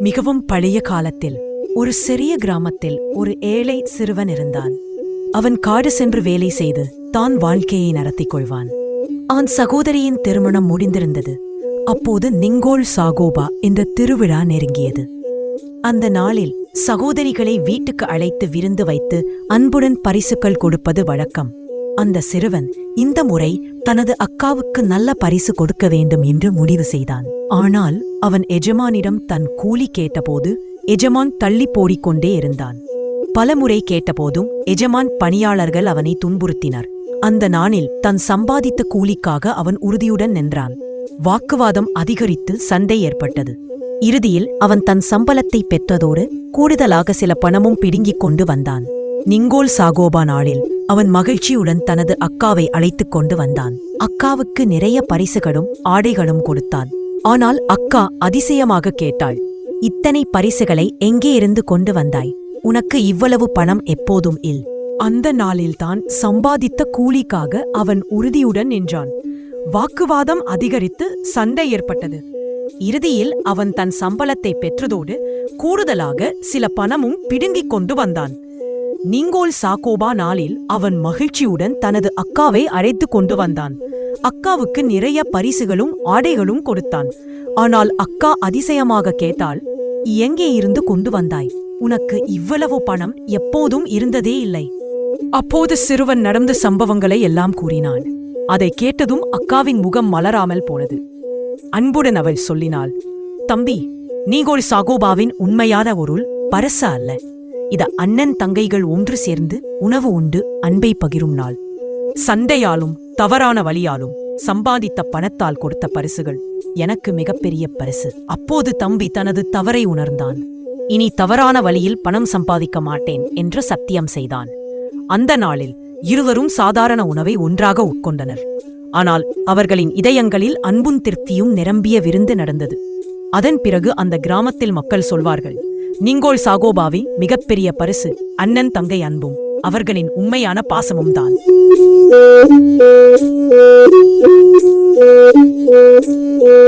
மிகவும் பழைய காலத்தில் ஒரு சிறிய கிராமத்தில் ஒரு ஏழை சிறுவன் இருந்தான். அவன் காடு சென்று வேலை செய்து தான் வாழ்க்கையை நடத்திக் கொள்வான். அவன் சகோதரியின் திருமணம் முடிந்திருந்தது. அப்போது நிங்கோல் சாகோபா என்ற திருவிழா நெருங்கியது. அந்த நாளில் சகோதரிகளை வீட்டுக்கு அழைத்து விருந்து வைத்து அன்புடன் பரிசுகள் கொடுப்பது வழக்கம். அந்த சிறுவன் இந்த முறை தனது அக்காவுக்கு நல்ல பரிசு கொடுக்க வேண்டும் என்று முடிவு செய்தான். ஆனால் அவன் எஜமானிடம் தன் கூலி கேட்டபோது எஜமான் தள்ளி போடிக்கொண்டே இருந்தான். பலமுறை கேட்டபோதும் எஜமான் பணியாளர்கள் அவனை துன்புறுத்தினர். அந்த நாளில் தன் சம்பாதித்த கூலிக்காக அவன் உறுதியுடன் நின்றான். வாக்குவாதம் அதிகரித்து சண்டை ஏற்பட்டது. இறுதியில் அவன் தன் சம்பளத்தை பெற்றதோடு கூடுதலாக சில பணமும் பிடுங்கிக் கொண்டு வந்தான். நிங்கோல் சாகோபா நாளில் அவன் மகிழ்ச்சியுடன் தனது அக்காவை அழைத்துக் கொண்டு வந்தான். அக்காவுக்கு நிறைய பரிசுகளும் ஆடைகளும் கொடுத்தான். ஆனால் அக்கா அதிசயமாக கேட்டாள். இத்தனை பரிசுகளை எங்கே இருந்து கொண்டு வந்தாய்? உனக்கு இவ்வளவு பணம் எப்போதும் இல். அந்த நாளில்தான் சம்பாதித்த கூலிக்காக அவன் உறுதியுடன் நின்றான். வாக்குவாதம் அதிகரித்து சண்டை ஏற்பட்டது. இறுதியில் அவன் தன் சம்பளத்தை பெற்றதோடு கூடுதலாக சில பணமும் பிடுங்கிக் கொண்டு வந்தான். நீங்கோல் சாக்கோபா நாளில் அவன் மகிழ்ச்சியுடன் தனது அக்காவை அழைத்து கொண்டு வந்தான். அக்காவுக்கு நிறைய பரிசுகளும் ஆடைகளும் கொடுத்தான். ஆனால் அக்கா அதிசயமாக கேட்டாள் எங்கே இருந்து கொண்டு வந்தாய்? உனக்கு இவ்வளவு பணம் எப்போதும் இருந்ததே இல்லை. அப்போது சிறுவன் நடந்த சம்பவங்களை எல்லாம் கூறினான். அதை கேட்டதும் அக்காவின் முகம் மலராமல் போனது. அன்புடன் அவள் சொல்லினாள் தம்பி நீகோல் சாகோபாவின் உண்மையான பொருள் பரச அல்ல. இத அண்ணன் தங்கைகள் ஒன்று சேர்ந்து உணவு உண்டு அன்பை பகிரும் நாள். சண்டையாலும் தவறான வழியாலும் சம்பாதித்த பணத்தால் கொடுத்த பரிசுகள் எனக்கு மிகப்பெரிய பரிசு. அப்போது தம்பி தனது தவறை உணர்ந்தான். இனி தவறான வழியில் பணம் சம்பாதிக்க மாட்டேன் என்று சத்தியம் செய்தான். அந்த நாளில் இருவரும் சாதாரண உணவை ஒன்றாக உட்கொண்டனர். ஆனால் அவர்களின் இதயங்களில் அன்பும் திருப்தியும் நிரம்பிய விருந்து நடந்தது. அதன் பிறகு அந்த கிராமத்தில் மக்கள் சொல்வார்கள் நிங்கோல் சாகோபாவி மிகப்பெரிய பரிசு அண்ணன் தங்கை அன்பும். அவர்களின் உண்மையான பாசமும் தான்